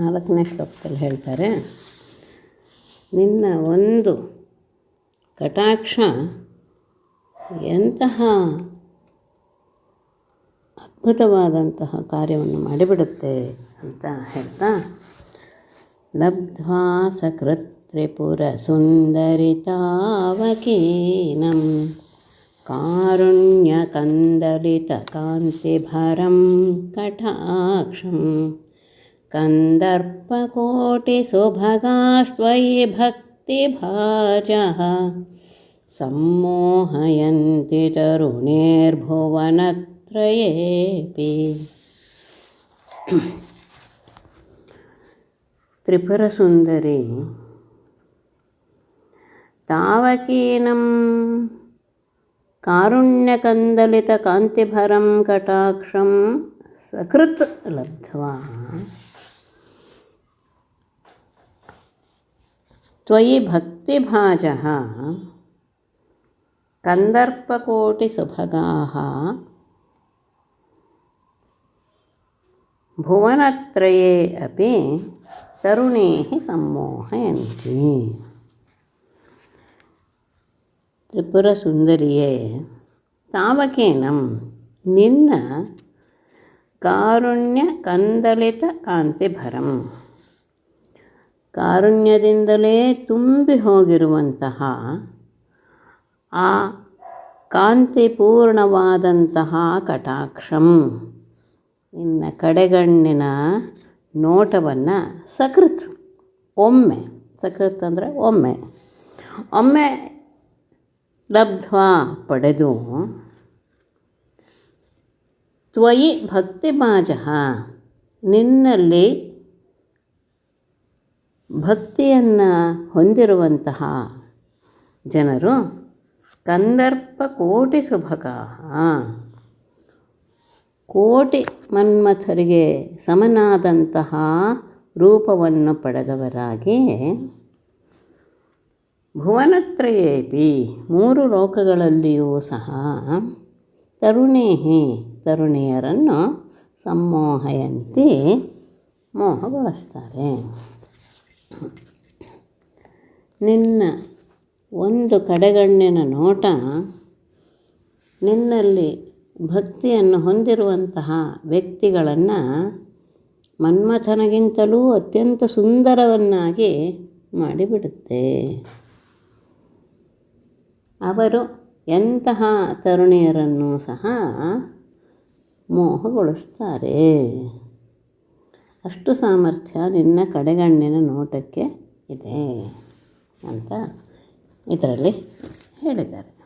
ನಾಲ್ಕನೇ ಶ್ಲೋಕದಲ್ಲಿ ಹೇಳ್ತಾರೆ, ನಿನ್ನ ಒಂದು ಕಟಾಕ್ಷ ಎಂತಹ ಅದ್ಭುತವಾದಂತಹ ಕಾರ್ಯವನ್ನು ಮಾಡಿಬಿಡುತ್ತೆ ಅಂತ ಹೇಳ್ತಾ ಲಬ್ಧ್ವಾ ಸಕೃತ್ ತ್ರಿಪುರ ಸುಂದರಿತಾವಕೀನಂ ಕಾರುಣ್ಯ ಕಾರುಣ್ಯಕಂದಲಿತ ಕಾಂತಿಭರಂ ಕಟಾಕ್ಷಂ कन्दर्पकोटिसुभगास्त्वयि भक्तिभाजः सम्मोहयन्ति तरुणेर्भुवनत्रयेऽपि त्रिपुरसुन्दरी तावकीनं कारुण्यकन्दलितकान्तिभरं कटाक्षं सकृत् लब्ध्वा त्वयि भक्तिभाजः कन्दर्पकोटिसुभगाः भुवनत्रये अपि तरुणेः सम्मोहयन्ति। त्रिपुरसुन्दर्ये तावकेनं निन्न कारुण्यकन्दलितकान्तिभरम्। ಕಾರುಣ್ಯದಿಂದಲೇ ತುಂಬಿ ಹೋಗಿರುವಂತಹ ಆ ಕಾಂತಿಪೂರ್ಣವಾದಂತಹ ಕಟಾಕ್ಷಂ. ನಿನ್ನ ಕಡೆಗಣ್ಣಿನ ನೋಟವನ್ನು ಸಕೃತ್, ಒಮ್ಮೆ. ಸಕೃತ್ ಅಂದರೆ ಒಮ್ಮೆ. ಒಮ್ಮೆ ಲಬ್ಧ್ವ ಪಡೆದು ತ್ವಯಿ ಭಕ್ತಿಮಾಜ ನಿನ್ನಲ್ಲಿ ಭಕ್ತಿಯನ್ನು ಹೊಂದಿರುವಂತಹ ಜನರು ಕಂದರ್ಪ ಕೋಟಿ ಸುಭಗ ಕೋಟಿ ಮನ್ಮಥರಿಗೆ ಸಮನಾದಂತಹ ರೂಪವನ್ನು ಪಡೆದವರಾಗಿ ಭುವನತ್ರಯೇಪಿ ಮೂರು ಲೋಕಗಳಲ್ಲಿಯೂ ಸಹ ತರುಣೇಹಿ ತರುಣಿಯರನ್ನು ಸಮ್ಮೋಹಯಂತಿ ಮೋಹಗೊಳಿಸ್ತಾರೆ. ನಿನ್ನ ಒಂದು ಕಡೆಗಣ್ಣಿನ ನೋಟ ನಿನ್ನಲ್ಲಿ ಭಕ್ತಿಯನ್ನು ಹೊಂದಿರುವಂತಹ ವ್ಯಕ್ತಿಗಳನ್ನು ಮನ್ಮಥನಗಿಂತಲೂ ಅತ್ಯಂತ ಸುಂದರವನ್ನಾಗಿ ಮಾಡಿಬಿಡುತ್ತೆ. ಅವರು ಎಂತಹ ತರುಣಿಯರನ್ನು ಸಹ ಮೋಹಗೊಳಿಸ್ತಾರೆ. ಅಷ್ಟು ಸಾಮರ್ಥ್ಯ ನಿನ್ನ ಕಡೆಗಣ್ಣಿನ ನೋಟಕ್ಕೆ ಇದೆ ಅಂತ ಇದರಲ್ಲಿ ಹೇಳಿದ್ದಾರೆ.